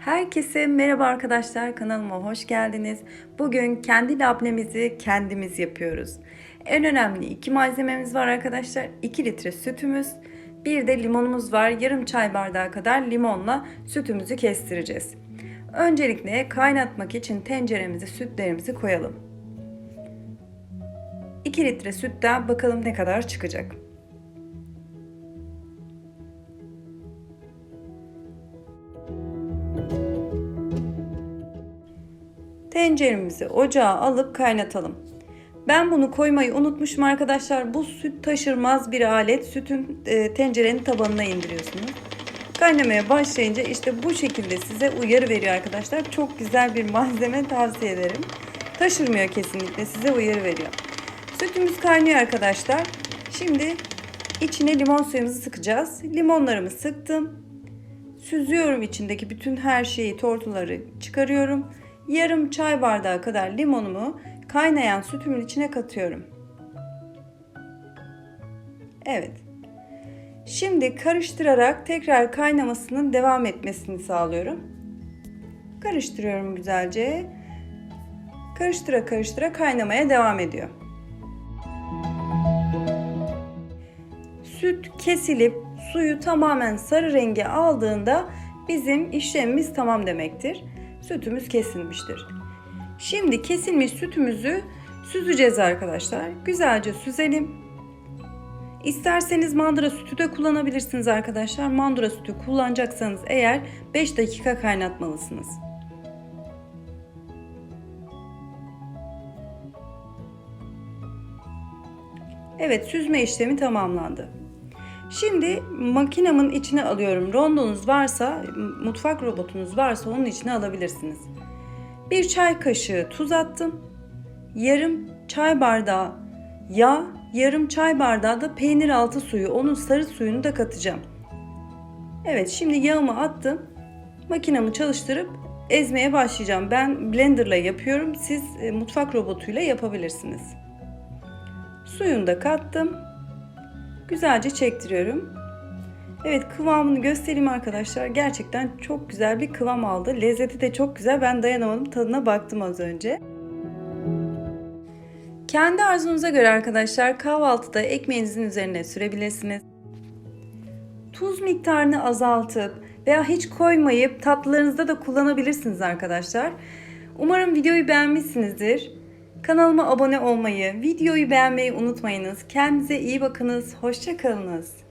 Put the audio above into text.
Herkese merhaba arkadaşlar kanalıma hoş geldiniz. Bugün kendi labnemizi kendimiz yapıyoruz. En önemli iki malzememiz var arkadaşlar. 2 litre sütümüz, bir de limonumuz var. Yarım çay bardağı kadar limonla sütümüzü kestireceğiz. Öncelikle kaynatmak için tenceremize sütlerimizi koyalım. 2 litre sütten bakalım ne kadar çıkacak. Tenceremizi ocağa alıp kaynatalım. Ben bunu koymayı unutmuşum arkadaşlar. Bu süt taşırmaz bir alet. Sütün e, tencerenin tabanına indiriyorsunuz. Kaynamaya başlayınca işte bu şekilde size uyarı veriyor arkadaşlar. Çok güzel bir malzeme tavsiye ederim. Taşırmıyor kesinlikle size uyarı veriyor. Sütümüz kaynıyor arkadaşlar. Şimdi içine limon suyumuzu sıkacağız. Limonlarımı sıktım. Süzüyorum içindeki bütün her şeyi, tortuları çıkarıyorum. Yarım çay bardağı kadar limonumu kaynayan sütümün içine katıyorum. Evet. Şimdi karıştırarak tekrar kaynamasının devam etmesini sağlıyorum. Karıştırıyorum güzelce. Karıştıra karıştıra kaynamaya devam ediyor. Süt kesilip suyu tamamen sarı renge aldığında bizim işlemimiz tamam demektir. Sütümüz kesilmiştir. Şimdi kesilmiş sütümüzü süzeceğiz arkadaşlar. Güzelce süzelim. İsterseniz mandıra sütü de kullanabilirsiniz arkadaşlar. Mandıra sütü kullanacaksanız eğer 5 dakika kaynatmalısınız. Evet süzme işlemi tamamlandı. Şimdi makinamın içine alıyorum. Rondonuz varsa, mutfak robotunuz varsa onun içine alabilirsiniz. Bir çay kaşığı tuz attım. Yarım çay bardağı yağ, yarım çay bardağı da peynir altı suyu. Onun sarı suyunu da katacağım. Evet şimdi yağımı attım. Makinamı çalıştırıp ezmeye başlayacağım. Ben blenderla yapıyorum. Siz e, mutfak robotuyla yapabilirsiniz. Suyunu da kattım. Güzelce çektiriyorum. Evet kıvamını göstereyim arkadaşlar. Gerçekten çok güzel bir kıvam aldı. Lezzeti de çok güzel. Ben dayanamadım. Tadına baktım az önce. Kendi arzunuza göre arkadaşlar kahvaltıda ekmeğinizin üzerine sürebilirsiniz. Tuz miktarını azaltıp veya hiç koymayıp tatlılarınızda da kullanabilirsiniz arkadaşlar. Umarım videoyu beğenmişsinizdir. Kanalıma abone olmayı, videoyu beğenmeyi unutmayınız. Kendinize iyi bakınız. Hoşçakalınız.